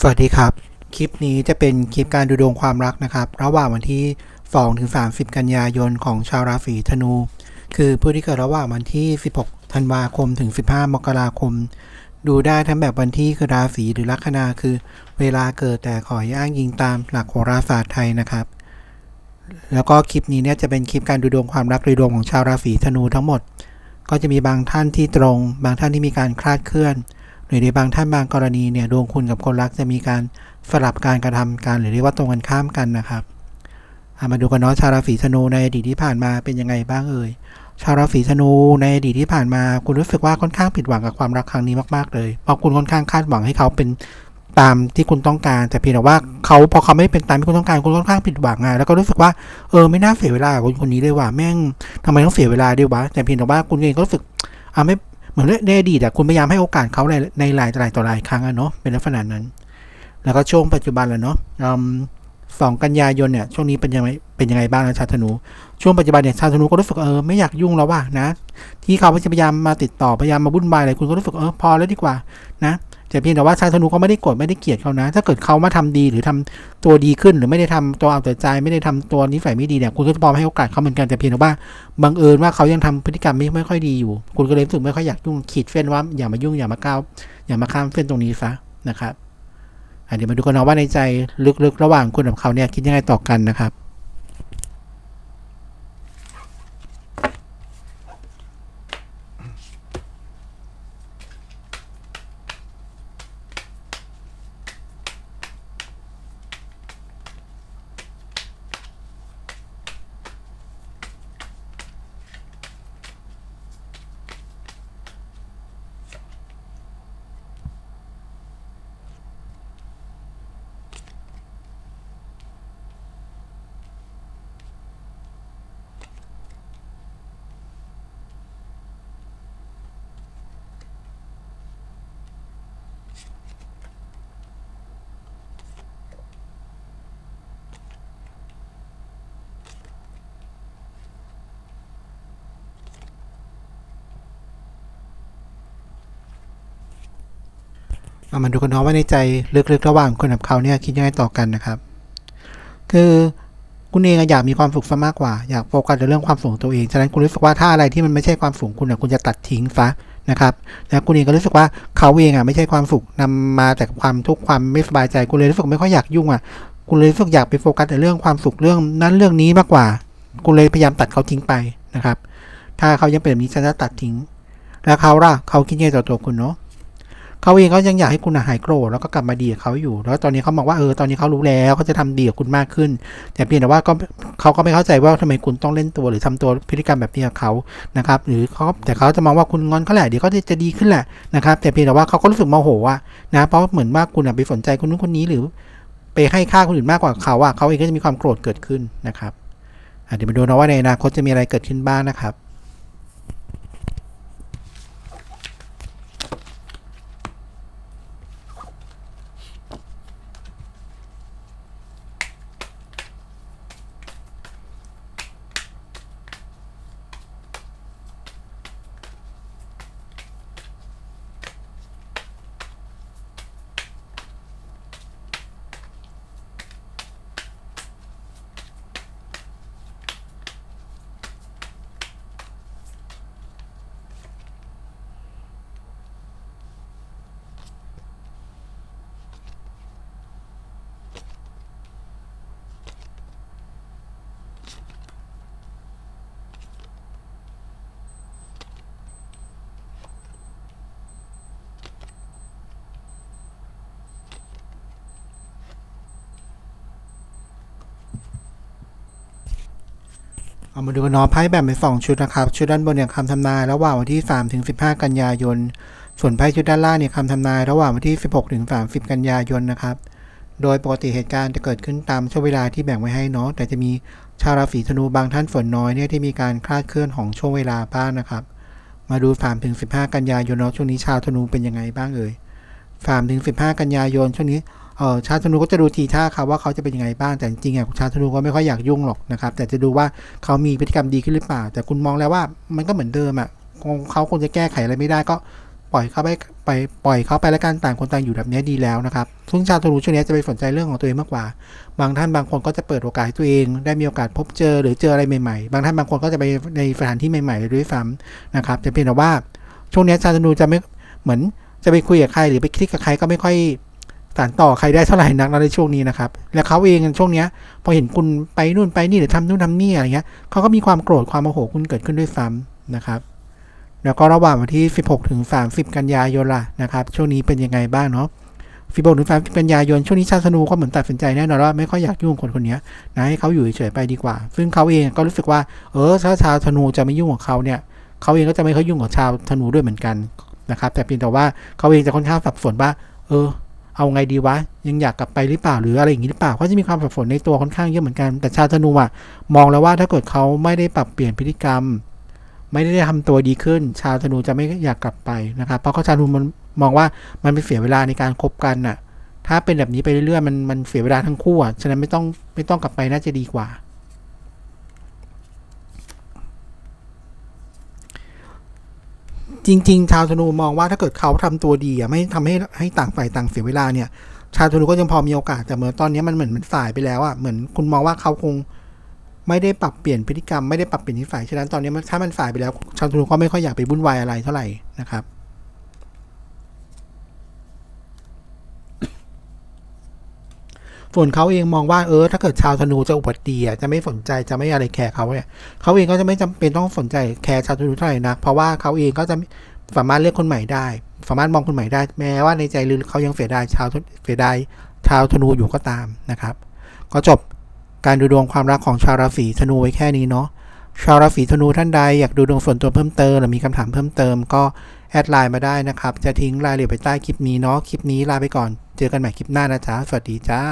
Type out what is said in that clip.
สวัสดีครับ คลิปนี้จะเป็นคลิปการดูดวงความรักนะครับ ระหว่างวันที่2ถึง30 กันยายนของชาวราศีธนู คือผู้ที่เกิดระหว่างวันที่ 16 ธันวาคมถึง 15 มกราคม ดูได้ทั้งแบบวันที่คือราศีหรือลัคนาคือ เวลาเกิดแต่ขออ้างยิงตามหลักโหราศาสตร์ไทยนะครับ แล้วก็คลิปนี้เนี่ยจะเป็นคลิปการดูดวงความรักโดยรวมของชาวราศีธนูทั้งหมด ก็จะมีบางท่านที่ตรง บางท่านที่มีการคลาดเคลื่อน หรือในบางท่านบางกรณีเนี่ยดวงคุณกับคนรักจะมีการสลับการกระทำกันหรือเรียกว่าตรงกันข้ามกันนะครับามาดูกันเนาะชาวราศีธนูในอดีตที่ผ่านมาเป็นยังไงบ้างเอ่ยชาวราศีธนูในอดีตที่ผ่านมา คุณรู้สึกว่าค่อนข้างผิดหวังกับความรักครั้งนี้มากๆเลยเพราะคุณค่อนข้างคาดหวังให้เขาเป็นตามที่คุณต้องการแต่เพียงแต่ว่าเขาพอเขาไม่เป็นตามที่คุณต้องการคุณค่อนข้างผิดหวังอะแล้วก็รู้สึกว่าเออไม่น่าเสียเวลาคนคนนี้เลยว่ะแม่งทำไมต้องเสียเวลาด้วยวะแต่เพียงแต่ว่าคุณเองก็รู้สึกอ่าไม่ เหมือนในอดีตอะคุณพยายามให้โอกาสเขาในในหลายหลายต่อหลายครั้งอะเนาะเป็นลักษณะนั้น แล้วก็ช่วงปัจจุบันแหละเนาะสองกันยายนเนี่ยช่วงนี้เป็นยังไงเป็นยังไงบ้างนะชาธนู ช่วงปัจจุบันเนี่ยชาธนูก็รู้สึกเออไม่อยากยุ่งแล้วว่ะนะ ที่เขาพยายามมาติดต่อพยายามมาบุ่นวายอะไรคุณก็รู้สึกเออพอแล้วดีกว่านะ แต่เพียงแต่ว่าชาวธนูก็ไม่ได้โกรธไม่ได้เกลียดเขานะ ถ้าเกิดเขามาทำดีหรือทำตัวดีขึ้น หรือไม่ได้ทำตัวเอาแต่ใจ ไม่ได้ทำตัวนิสัยไม่ดีเนี่ยคุณก็จะพอมให้โอกาสเขาเหมือนกันแต่เพียงแต่ว่าบังเอิญว่าเขายังทำพฤติกรรมไม่ไม่ค่อยดีอยู่ คุณก็เลยรู้สึกไม่ค่อยอยากยุ่งขีดเส้นว่าอย่ามายุ่งอย่ามาก้าวอย่ามาข้ามเส้นตรงนี้ซะนะครับเดี๋ยวมาดูกันนะว่าในใจลึกๆ ระหว่างคุณกับเขาเนี่ยคิดยังไงต่อกันนะครับ เอามาดูกันเนาะว่าในใจลึกๆระหว่างคุณกับเขาเนี่ยคิดยังไงต่อกันนะครับ คือคุณเองอยากมีความสุขซะมากกว่าอยากโฟกัสในเรื่องความสุขของตัวเองฉะนั้นคุณรู้สึกว่าถ้าอะไรที่มันไม่ใช่ความสุขคุณอะคุณจะตัดทิ้งซะนะครับแล้วคุณเองก็รู้สึกว่าเขาเองอะไม่ใช่ความสุขนำมาแต่ความทุกข์ความไม่สบายใจคุณเลยรู้สึกไม่ค่อยอยากยุ่งอะคุณเลยรู้สึกอยากไปโฟกัสในเรื่องความสุขเรื่องนั้นเรื่องนี้มากกว่า คุณเลยพยายามตัดเขาทิ้งไปนะครับ ถ้าเขายังเป็นแบบนี้ฉันจะตัดทิ้ง แล้วเขาล่ะเขาคิดยังไงต่อตัวคุณเนาะ เขาเองก็ยังอยากให้คุณหายโกรธแล้วก็กลับมาดีกับเขาอยู่ แล้วตอนนี้เขาบอกว่าเออตอนนี้เขารู้แล้วเขาจะทำดีกับคุณมากขึ้น แต่เพียงแต่ว่าก็เขาก็ไม่เข้าใจว่าทำไมคุณต้องเล่นตัวหรือทำตัวพฤติกรรมแบบนี้กับเขานะครับ หรือเขาแต่เขาจะมองว่าคุณงอนเขาแหละเดี๋ยวเขาจะดีขึ้นแหละนะครับแต่เพียงแต่ว่าเขาก็รู้สึกโมโหอะนะเพราะเหมือนว่าคุณไปสนใจคนนู้นคนนี้หรือ ไปให้ค่าคนอื่นมากกว่าเขาอะเขาเองก็จะมีความโกรธเกิดขึ้นนะครับเดี๋ยวมาดูนะว่าในอนาคตจะมีอะไรเกิดขึ้นบ้างนะครับ เอามาดูกันเนาะไพ่แบ่งเป็นสองชุดนะครับชุดด้านบนเนี่ยคำทำนายระหว่างวันที่ 3 ถึง 15 กันยายน ส่วนไพ่ชุดด้านล่างเนี่ยคำทำนายระหว่างวันที่ 16 ถึง 30 กันยายนนะครับ โดยปกติเหตุการณ์จะเกิดขึ้นตามช่วงเวลาที่แบ่งไว้ให้เนาะแต่จะมีชาวราศีธนูบางท่านฝนน้อยเนี่ยที่มีการคลาดเคลื่อนของช่วงเวลาบ้างนะครับ มาดู3ถึง15 กันยายนเนาะช่วงนี้ชาวธนูเป็นยังไงบ้างเอ่ย3ถึง15 กันยายนช่วงนี้ ชาวธนูก็จะดูทีท่าครับว่าเขาจะเป็นยังไงบ้างแต่จริงๆอะชาวธนูก็ไม่ค่อยอยากยุ่งหรอกนะครับ แต่จะดูว่าเขามีพฤติกรรมดีขึ้นหรือเปล่า แต่คุณมองแล้วว่ามันก็เหมือนเดิมอะคงเขาคงจะแก้ไขอะไรไม่ได้ก็ปล่อยเขาไปไปปล่อยเขาไปแล้วกันต่างคนต่างอยู่แบบนี้ดีแล้วนะครับซึ่งชาวธนูช่วงนี้จะไปสนใจเรื่องของตัวเองมากกว่า บางท่านบางคนก็จะเปิดโอกาสให้ตัวเอง ได้มีโอกาสพบเจอหรือเจออะไรใหม่ๆ บางท่านบางคนก็จะไปในสถานที่ใหม่ๆด้วยซ้ำนะครับจะเพียงแต่ว่าช่วงนี้ชาวธนูจะไม่เหมือนจะไปคุยกับใครหรือไปคลิกกับใครก็ไม่ค่อย สานต่อใครได้เท่าไหร่นักในช่วงนี้นะครับ และเขาเองช่วงเนี้ย พอเห็นคุณไปนู่นไปนี่หรือทำนู่นทำนี่อะไรเงี้ยเขาก็มีความโกรธความโมโหคุณเกิดขึ้นด้วยซ้ำนะครับ แล้วก็ระหว่างวันที่ 16 ถึง 30 กันยายนล่ะนะครับ ช่วงนี้เป็นยังไงบ้างเนาะ16ถึง30กันยายนช่วงนี้ชาวธนูก็เหมือนตัดสินใจแน่นอนว่าไม่ค่อยอยากยุ่งคนคนนี้นะให้เขาอยู่เฉยไปดีกว่า ซึ่งเขาเองก็รู้สึกว่า เออถ้าชาธนูจะไม่ยุ่งกับเขาเนี่ยเขาเองก็จะไม่ค่อยยุ่งกับชาวธนูด้วยเหมือนกันนะครับ แต่เพียงแต่ว่าเขาเองจะค่อนข้างสับสนว่า เออ เอาไงดีวะ ยังอยากกลับไปหรือเปล่าหรืออะไรอย่างนี้หรือเปล่า ก็จะมีความสับสนในตัวค่อนข้างเยอะเหมือนกัน แต่ชาวธนูอะมองแล้วว่าถ้าเกิดเขาไม่ได้ปรับเปลี่ยนพฤติกรรม ไม่ได้ทำตัวดีขึ้น ชาวธนูจะไม่อยากกลับไปนะครับ เพราะเขาชาวธนูมันมองว่ามันเป็นเสียเวลาในการคบกันน่ะ ถ้าเป็นแบบนี้ไปเรื่อยๆมันมันเสียเวลาทั้งคู่อะ ฉะนั้นไม่ต้องไม่ต้องกลับไปน่าจะดีกว่า จริง ๆ ชาวธนูมองว่าถ้าเกิดเขาทำตัวดีอะไม่ทำให้ให้ต่างฝ่ายต่างเสียเวลาเนี่ย ชาวธนูก็ยังพอมีโอกาสแต่เหมือนตอนนี้มันเหมือนมันสายไปแล้วอะเหมือนคุณมองว่าเขาคงไม่ได้ปรับเปลี่ยนพฤติกรรมไม่ได้ปรับเปลี่ยนนิสัยฉะนั้นตอนนี้ถ้ามันสายไปแล้ว ชาวธนูก็ไม่ค่อยอยากไปวุ่นวายอะไรเท่าไหร่นะครับ ส่วนเขาเองมองว่าเออถ้าเกิดชาวธนูจะอุบัติเหตุจะไม่สนใจจะไม่อะไรแคร์เขาเนี่ยเขาเองก็จะไม่จำเป็นต้องสนใจแคร์ชาวธนูเท่าไหร่นักเพราะว่าเขาเองก็จะสามารถเลือกคนใหม่ได้ สามารถมองคนใหม่ได้ แม้ว่าในใจลึกเขายังเสียดายชาวเสียดายชาวธนูอยู่ก็ตามนะครับ ก็จบการดูดวงความรักของชาวราศีธนูไว้แค่นี้เนาะชาวราศีธนูท่านใดอยากดูดวงส่วนตัวเพิ่มเติมหรือมีคำถามเพิ่มเติมก็แอดไลน์มาได้นะครับ จะทิ้งรายละเอียดไปใต้คลิปนี้เนาะคลิปนี้ลาไปก่อน เจอกันใหม่คลิปหน้านะจ๊ะสวัสดีจ้า